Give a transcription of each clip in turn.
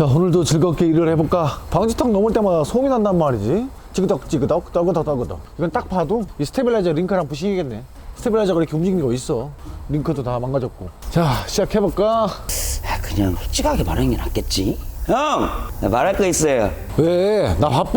자 오늘도 즐겁게 일을 해볼까? 방지턱 넘을 때마다 소음이 난단 말이지. 찌그덕 찌그덕 떨그덕 떨그덕. 이건 딱 봐도 이 스테빌라이저 링크랑 부싱이겠네. 스테빌라이저가 이렇게 움직이는 거 있어. 링크도 다 망가졌고. 자 시작해볼까? 아, 그냥 솔직하게 말하는 게 낫겠지. 형, 나 말할 거 있어요. 왜? 나 바빠.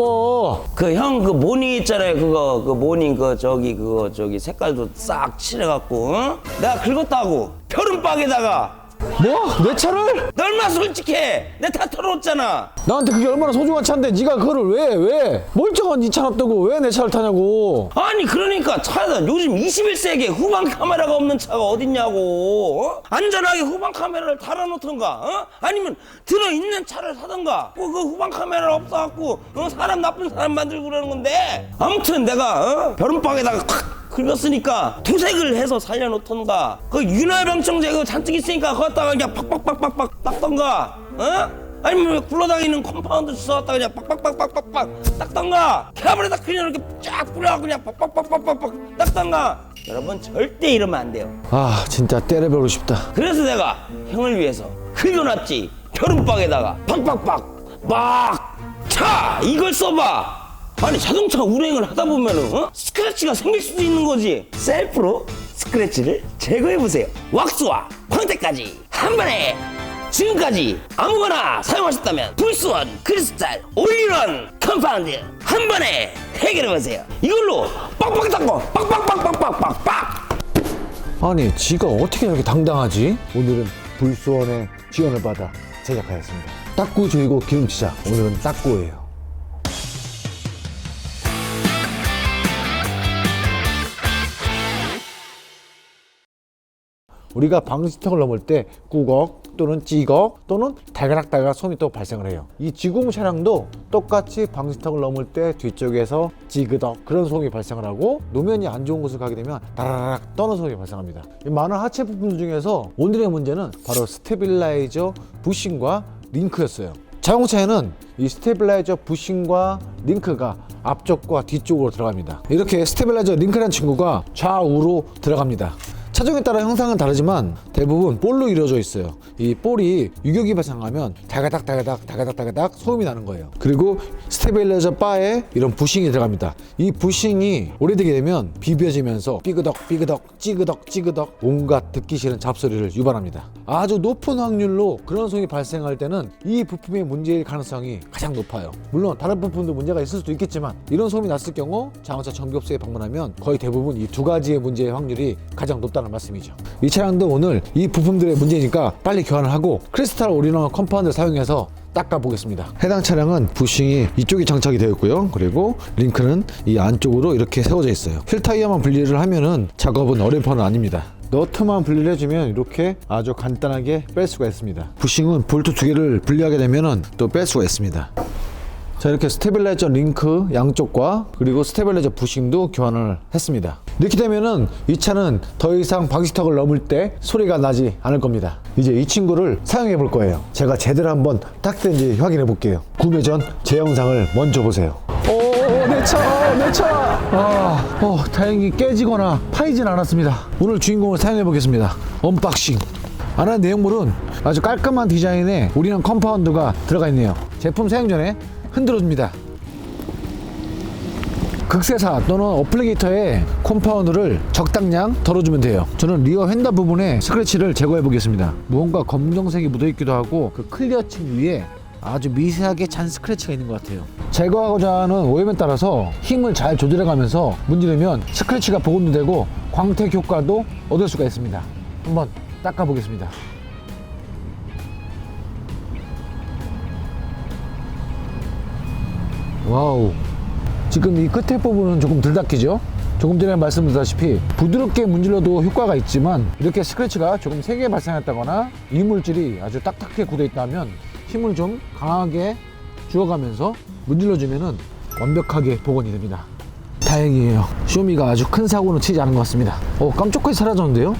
그 형 그 모닝 있잖아요. 그거 그 모닝 그 저기 그거 저기 색깔도 싹 칠해갖고, 어? 내가 긁었다고. 펴른박에다가 뭐? 내 차를? 너 얼마 솔직해? 내 다 털어놓았잖아. 나한테 그게 얼마나 소중한 차인데 네가 그거를 왜 왜? 멀쩡한 네차 놔두고 왜 내 차를 타냐고 아니 그러니까 차에다 요즘 21세기에 후방 카메라가 없는 차가 어딨냐고 어? 안전하게 후방 카메라를 달아놓던가 어? 아니면 들어있는 차를 사던가 뭐 그 후방 카메라 없어갖고 어? 사람 나쁜 사람 만들고 그러는 건데 아무튼 내가 어? 벼른박에다가 콱 긁었으니까 도색을 해서 살려놓던가. 그 윤활병청제 그 잔뜩 있으니까 거기다가 그냥 팍팍팍팍팍 닦던가 어? 아니면 굴러다니는 컴파운드 주워왔다 그냥 빡빡빡빡빡빡 닦던가. 캐버에다 그냥 이렇게 쫙 뿌려갖고 그냥 빡빡빡빡빡빡 닦던가. 여러분 절대 이러면 안 돼요. 아 진짜 때려보고 싶다. 그래서 내가 형을 위해서 긁어놨지. 겨름박에다가 팍팍팍 빡차! 이걸 써봐 아니 자동차 운행을 하다 보면은 어? 스크래치가 생길 수도 있는 거지. 셀프로 스크래치를 제거해 보세요. 왁스와 광택까지. 한 번에 지금까지 아무거나 사용하셨다면 불스원 크리스탈 올인원 컴파운드 한 번에 해결해 보세요. 이걸로 빡빡 닦고 빡빡빡빡빡빡빡 아니 지가 어떻게 이렇게 당당하지? 오늘은 불수원의 지원을 받아 제작하였습니다. 딱구 조이고 기름치자. 오늘은 딱구예요 우리가 방지턱을 넘을 때 꾸걱 또는 찌걱 또는 달가락달가락 소음이 또 발생을 해요. 이 지구공 차량도 똑같이 방지턱을 넘을 때 뒤쪽에서 찌그덕 그런 소음이 발생을 하고 노면이 안 좋은 곳을 가게 되면 다라락 떠는 소음이 발생합니다. 이 많은 하체 부품 중에서 오늘의 문제는 바로 스테빌라이저 부싱과 링크였어요. 자동차에는 이 스테빌라이저 부싱과 링크가 앞쪽과 뒤쪽으로 들어갑니다. 이렇게 스테빌라이저 링크라는 친구가 좌우로 들어갑니다. 차종에 따라 형상은 다르지만 대부분 볼로 이루어져 있어요. 이 볼이 유격이 발생하면 다가닥 다가닥 다가닥 다가닥 소음이 나는 거예요. 그리고 스테빌라이저 바에 이런 부싱이 들어갑니다. 이 부싱이 오래되게 되면 비벼지면서 삐그덕 삐그덕 찌그덕 찌그덕 온갖 듣기 싫은 잡소리를 유발합니다. 아주 높은 확률로 그런 소음이 발생할 때는 이 부품의 문제일 가능성이 가장 높아요. 물론 다른 부품도 문제가 있을 수도 있겠지만 이런 소음이 났을 경우 자동차 정비업소에 방문하면 거의 대부분 이 두 가지의 문제의 확률이 가장 높다는 말씀이죠. 이 차량도 오늘 이 부품들의 문제니까 빨리 교환을 하고 크리스탈 올인원 컴파운드를 사용해서 닦아 보겠습니다. 해당 차량은 부싱이 이쪽에 장착이 되어 있고요. 그리고 링크는 이 안쪽으로 이렇게 세워져 있어요. 휠 타이어만 분리를 하면은 작업은 어려운 편은 아닙니다. 너트만 분리를 해주면 이렇게 아주 간단하게 뺄 수가 있습니다. 부싱은 볼트 두 개를 분리하게 되면은 또 뺄 수가 있습니다. 자 이렇게 스테빌라이저 링크 양쪽과 그리고 스테빌라이저 부싱도 교환을 했습니다 이렇게 되면은 이 차는 더 이상 방지턱을 넘을 때 소리가 나지 않을 겁니다. 이제 이 친구를 사용해 볼 거예요. 제가 제대로 한번 탁된지 확인해 볼게요. 구매 전 제 영상을 먼저 보세요. 오내차 내 차. 아, 어, 다행히 깨지거나 파이진 않았습니다. 오늘 주인공을 사용해 보겠습니다. 언박싱. 안한 내용물은 아주 깔끔한 디자인에 우리는 컴파운드가 들어가 있네요. 제품 사용 전에 흔들어줍니다. 극세사 또는 어플리게이터에 컴파운드를 적당량 덜어주면 돼요. 저는 리어 휀다 부분에 스크래치를 제거해 보겠습니다. 무언가 검정색이 묻어 있기도 하고 그 클리어층 위에 아주 미세하게 잔 스크래치가 있는 것 같아요. 제거하고자 하는 오염에 따라서 힘을 잘 조절해 가면서 문지르면 스크래치가 복원도 되고 광택 효과도 얻을 수가 있습니다. 한번 닦아 보겠습니다. 와우. 지금 이 끝에 부분은 조금 덜 닦이죠? 조금 전에 말씀드렸다시피 부드럽게 문질러도 효과가 있지만 이렇게 스크래치가 조금 세게 발생했다거나 이물질이 아주 딱딱하게 굳어 있다면 힘을 좀 강하게 주어가면서 문질러주면은 완벽하게 복원이 됩니다. 다행이에요. 쇼미가 아주 큰 사고는 치지 않은 것 같습니다. 어, 깜짝하게 사라졌는데요?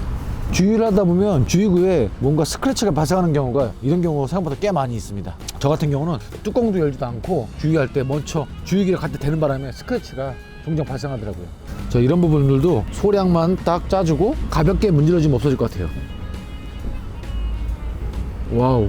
주유를 하다 보면 주유구에 뭔가 스크래치가 발생하는 경우가 이런 경우가 생각보다 꽤 많이 있습니다. 저 같은 경우는 뚜껑도 열지도 않고 주유할 때 먼저 주유기를 갖다 대는 바람에 스크래치가 종종 발생하더라고요. 저 이런 부분들도 소량만 딱 짜주고 가볍게 문질러주면 없어질 것 같아요. 와우.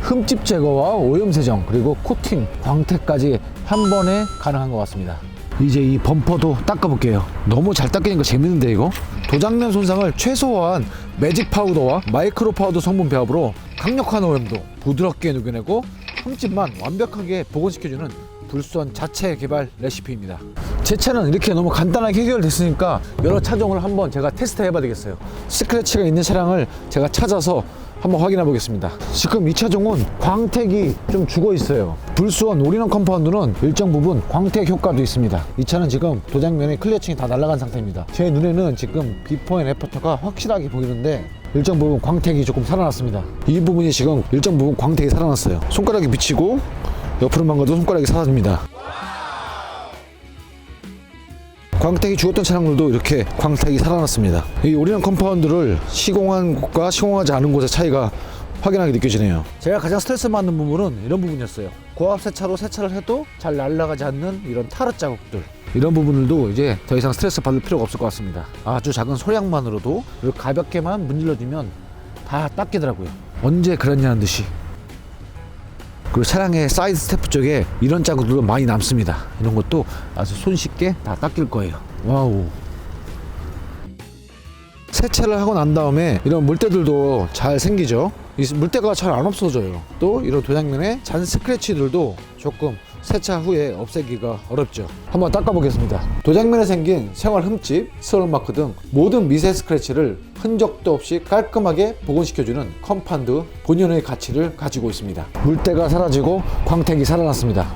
흠집 제거와 오염 세정 그리고 코팅, 광택까지 한 번에 가능한 것 같습니다. 이제 이 범퍼도 닦아볼게요. 너무 잘 닦이니까 재밌는데 이거? 도장면 손상을 최소화한 매직 파우더와 마이크로 파우더 성분 배합으로 강력한 오염도 부드럽게 녹여내고 흠집만 완벽하게 복원시켜주는 불선 자체 개발 레시피입니다. 제 차는 이렇게 너무 간단하게 해결됐으니까 여러 차종을 한번 제가 테스트 해봐야 되겠어요. 스크래치가 있는 차량을 제가 찾아서 한번 확인해 보겠습니다. 지금 이 차종은 광택이 좀 죽어 있어요. 불수원 올인원 컴파운드는 일정 부분 광택 효과도 있습니다. 이 차는 지금 도장면에 클리어층이 다 날아간 상태입니다. 제 눈에는 지금 비포 앤 애프터가 확실하게 보이는데 일정 부분 광택이 조금 살아났습니다. 이 부분이 지금 일정 부분 광택이 살아났어요. 손가락이 비치고 옆으로만 가도 손가락이 사라집니다. 광택이 죽었던 차량들도 이렇게 광택이 살아났습니다. 이 올인원 컴파운드를 시공한 곳과 시공하지 않은 곳의 차이가 확연하게 느껴지네요. 제가 가장 스트레스 받는 부분은 이런 부분이었어요. 고압 세차로 세차를 해도 잘 날아가지 않는 이런 타르 자국들. 이런 부분들도 이제 더 이상 스트레스 받을 필요가 없을 것 같습니다. 아주 작은 소량만으로도 가볍게만 문질러주면 다 닦이더라고요. 언제 그랬냐는 듯이. 그리고 차량의 사이드 스태프 쪽에 이런 자국들도 많이 남습니다. 이런 것도 아주 손쉽게 다 닦일 거예요. 와우. 세차를 하고 난 다음에 이런 물때들도 잘 생기죠. 이 물때가 잘 안 없어져요. 또 이런 도장면에 잔 스크래치들도 조금 세차 후에 없애기가 어렵죠. 한번 닦아보겠습니다. 도장면에 생긴 생활 흠집, 스월 마크 등 모든 미세 스크래치를 흔적도 없이 깔끔하게 복원시켜주는 컴판드 본연의 가치를 가지고 있습니다. 물때가 사라지고 광택이 살아났습니다.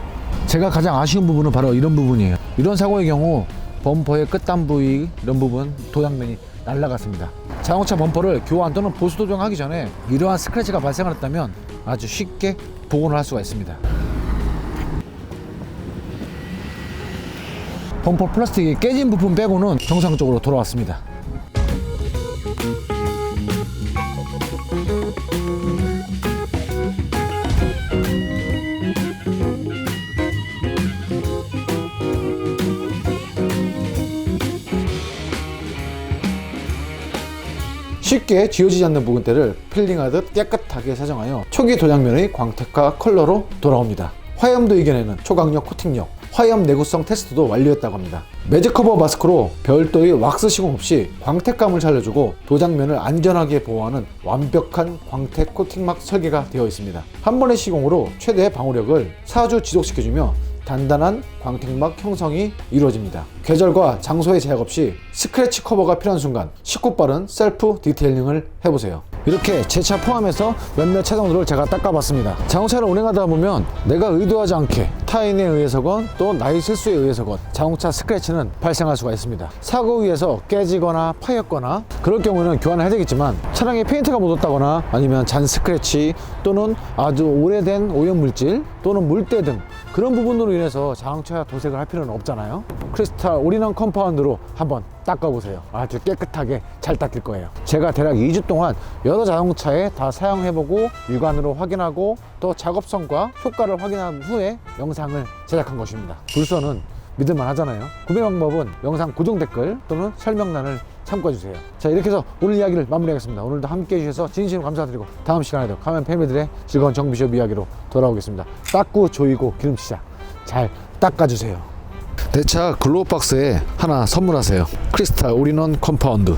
제가 가장 아쉬운 부분은 바로 이런 부분이에요. 이런 사고의 경우 범퍼의 끝단 부위 이런 부분 도장면이 날라갔습니다. 자동차 범퍼를 교환 또는 보수 도정하기 전에 이러한 스크래치가 발생을 했다면 아주 쉽게 복원을 할 수가 있습니다. 범퍼 플라스틱이 깨진 부분 빼고는 정상적으로 돌아왔습니다. 쉽게 지워지지 않는 부분대를 필링하듯 깨끗하게 사정하여 초기 도장면의 광택과 컬러로 돌아옵니다. 화염도 이겨내는 초강력 코팅력, 화염 내구성 테스트도 완료했다고 합니다. 매직 커버 마스크로 별도의 왁스 시공 없이 광택감을 살려주고 도장면을 안전하게 보호하는 완벽한 광택 코팅막 설계가 되어 있습니다. 한 번의 시공으로 최대 방호력을 4주 지속시켜주며 단단한 광택막 형성이 이루어집니다. 계절과 장소의 제약 없이 스크래치 커버가 필요한 순간 쉽고 빠른 셀프 디테일링을 해보세요. 이렇게 제 차 포함해서 몇몇 차종들을 제가 닦아봤습니다. 자동차를 운행하다 보면 내가 의도하지 않게 타인에 의해서건 또 나의 실수에 의해서건 자동차 스크래치는 발생할 수가 있습니다. 사고 위에서 깨지거나 파였거나 그럴 경우는 교환을 해야 되겠지만 차량에 페인트가 묻었다거나 아니면 잔 스크래치 또는 아주 오래된 오염 물질 또는 물때 등 그런 부분으로 인해서 자동차 도색을 할 필요는 없잖아요. 크리스탈 올인원 컴파운드로 한번 닦아보세요. 아주 깨끗하게 잘 닦일 거예요. 제가 대략 2주 동안 여러 자동차에 다 사용해보고 육안으로 확인하고 또 작업성과 효과를 확인한 후에 영상을 제작한 것입니다. 불선은 믿을만 하잖아요. 구매 방법은 영상 고정 댓글 또는 설명란을 참고해주세요. 자, 이렇게 해서 오늘 이야기를 마무리하겠습니다. 오늘도 함께 해주셔서 진심으로 감사드리고 다음 시간에도 가면 패밀리들의 즐거운 정비숍 이야기로 돌아오겠습니다. 닦고 조이고 기름치자 잘 닦아주세요. 내차 글로우 박스에 하나 선물하세요. 크리스탈 올인원 컴파운드.